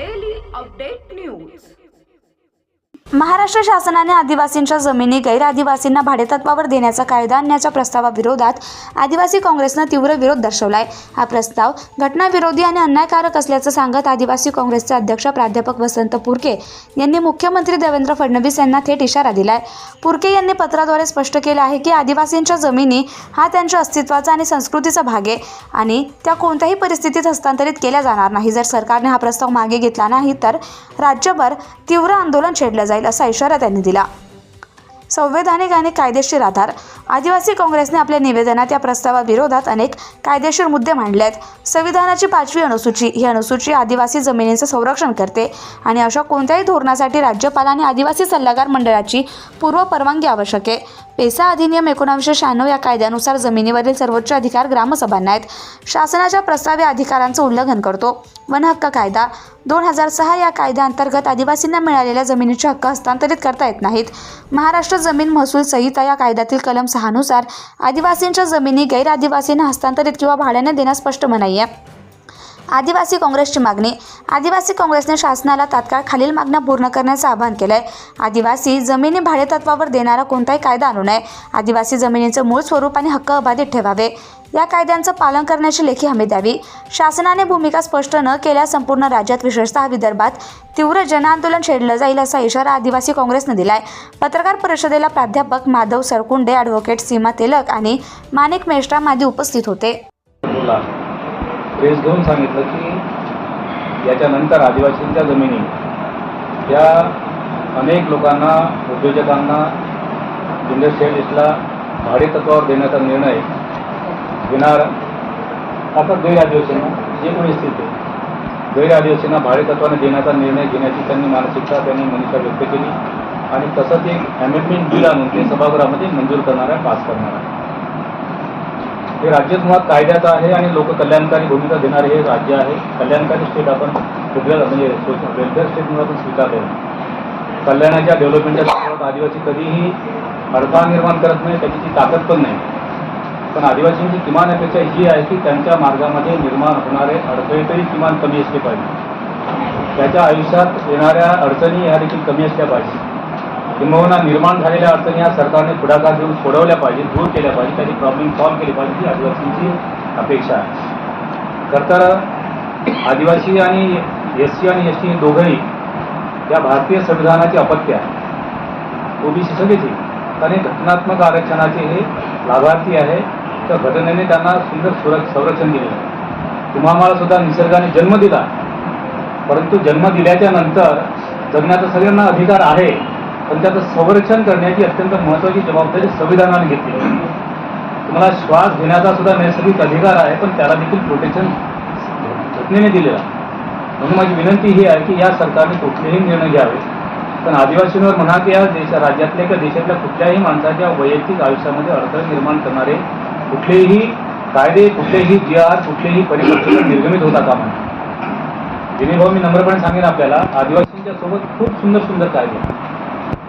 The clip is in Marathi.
daily update news. महाराष्ट्र शासनाने आदिवासींच्या जमिनी गैर आदिवासींना भाडेतत्वावर देण्याचा कायदा आणण्याच्या प्रस्तावाविरोधात आदिवासी काँग्रेसनं तीव्र विरोध दर्शवलाय. हा प्रस्ताव घटनाविरोधी आणि अन्यायकारक असल्याचं सांगत आदिवासी काँग्रेसचे अध्यक्ष प्राध्यापक वसंत पुरके यांनी मुख्यमंत्री देवेंद्र फडणवीस यांना थेट इशारा दिलाय. पुरके यांनी पत्राद्वारे स्पष्ट केलं आहे की आदिवासींच्या जमिनी हा त्यांच्या अस्तित्वाचा आणि संस्कृतीचा भाग आहे आणि त्या कोणत्याही परिस्थितीत हस्तांतरित केल्या जाणार नाही. जर सरकारने हा प्रस्ताव मागे घेतला नाही तर राज्यभर तीव्र आंदोलन छेडलं जाईल. असा इशारा त्यांनी दिला. संवैधानिक आणि कायदेशीर आधार. आदिवासी काँग्रेसने आपल्या निवेदनात या प्रस्तावाविरोधात अनेक कायदेशीर मुद्दे मांडले आहेत संविधानाची पाचवी अनुसूची ही अनुसूची आदिवासी जमिनींचं संरक्षण करते आणि अशा कोणत्याही धोरणासाठी राज्यपाल आणि आदिवासी सल्लागार मंडळाची पूर्व परवानगी आवश्यक आहे. पेसा अधिनियम एकोणावीसशे शहाण्णव या कायद्यानुसार जमिनीवरील सर्वोच्च अधिकार ग्रामसभांना आहेत. शासनाच्या प्रस्तावी अधिकारांचं उल्लंघन करतो. वन हक्क कायदा. दोन हजार सहा या कायद्याअंतर्गत आदिवासींना मिळालेल्या जमिनीचे हक्क हस्तांतरित करता येत नाहीत. महाराष्ट्र जमीन महसूल संहिता या कायद्यातील कलम सहानुसार आदिवासींच्या जमिनी गैर आदिवासींना हस्तांतरित किंवा भाड्याने देण्यास स्पष्ट मनाई आहे. आदिवासी काँग्रेसची मागणी. आदिवासी काँग्रेसने शासनाला तात्काळ खालील मागण्या पूर्ण करण्याचं आवाहन केलं आहे आदिवासी जमिनी भाडेतत्वावर देणारा कोणताही कायदा आणू नये. आदिवासी जमिनीचं मूळ स्वरूप आणि हक्क अबाधित ठेवावे. या कायद्यांचं पालन करण्याची लेखी हमी द्यावी. शासनाने भूमिका स्पष्ट न केल्यास संपूर्ण राज्यात विशेषतः विदर्भात तीव्र जनआंदोलन छेडलं जाईल असा इशारा आदिवासी काँग्रेसनं दिलाय. पत्रकार परिषदेला प्राध्यापक माधव सरकुंडे ॲडव्होकेट सीमा तेलक आणि माणिक मेश्राम आदी उपस्थित होते. बोला घेऊन सांगितलं की याच्यानंतर आदिवासींच्या जमिनी या अनेक लोकांना उद्योजकांना इंडस्ट्रियलिस्टला भाडेतत्वावर देण्याचा निर्णय घेणार. आता गैर आदिवासींना जे कोणी स्थिती आहे. गैर आदिवासींना भाडेतत्वाने देण्याचा निर्णय घेण्याची त्यांनी मानसिकता त्यांनी मनीषा व्यक्त केली. आणि तसंच एक अमेंडमेंट बिल आणून ते सभागृहामध्ये मंजूर करणार आहे पास करणार आहे हे राज्य मुळात कायद्याचं आहे आणि लोक कल्याणकारी भूमिका देणारे हे राज्य आहे. कल्याणकारी स्टेट आपण फेडरल म्हणजे वेलफेअर स्टेट म्हणून आपण स्वीकारले कल्याणाच्या डेव्हलपमेंटच्या संदर्भात आदिवासी कधीही अडथळा निर्माण करत नाही त्याची ती ताकद पण नाही. पण आदिवासींची किमान अपेक्षा ही आहे की त्यांच्या मार्गामध्ये निर्माण होणारे अडथळे तरी किमान कमी असले पाहिजे. त्याच्या आयुष्यात येणाऱ्या अडचणी ह्या देखील कमी असल्या पाहिजे. किंबहुना निर्माण झालेल्या अडचणी या सरकारने पुढाकार घेऊन सोडवल्या पाहिजे दूर केल्या पाहिजे त्यांनी प्रॉब्लेम सॉल्व्ह केली पाहिजे ही आदिवासींची अपेक्षा आहे. खरंतर आदिवासी आणि एस सी आणि एस टी दोघंही या भारतीय संविधानाची अपत्य आहे. ओबीसी सगळेच कारण घटनात्मक आरक्षणाचे हे लाभार्थी आहे. तर घटनेने त्यांना सुंदर सुर संरक्षण दिले तुम्हाला सुद्धा निसर्गाने जन्म दिला. परंतु जन्म दिल्याच्या नंतर जगण्याचा सगळ्यांना अधिकार आहे. पण त्याचं संरक्षण करण्याची अत्यंत महत्त्वाची जबाबदारी संविधानाने घेतली तुम्हाला श्वास घेण्याचा सुद्धा नैसर्गिक अधिकार आहे पण त्याला देखील प्रोटेक्शन घटनेने दिलेलं आहे म्हणून माझी विनंती ही आहे की या सरकारने कुठलेही निर्णय घ्यावे पण आदिवासींवर म्हणा की या देशा राज्यातल्या किंवा देशातल्या कुठल्याही माणसाच्या वैयक्तिक आयुष्यामध्ये अडथळे निर्माण करणारे कुठलेही कायदे कुठलेही जी आर कुठलेही परिपत्रक निर्गमित होता कामा नये. विनय मी नम्रपणे सांगेन आपल्याला आदिवासींच्या सोबत खूप सुंदर सुंदर कायदे आहेत.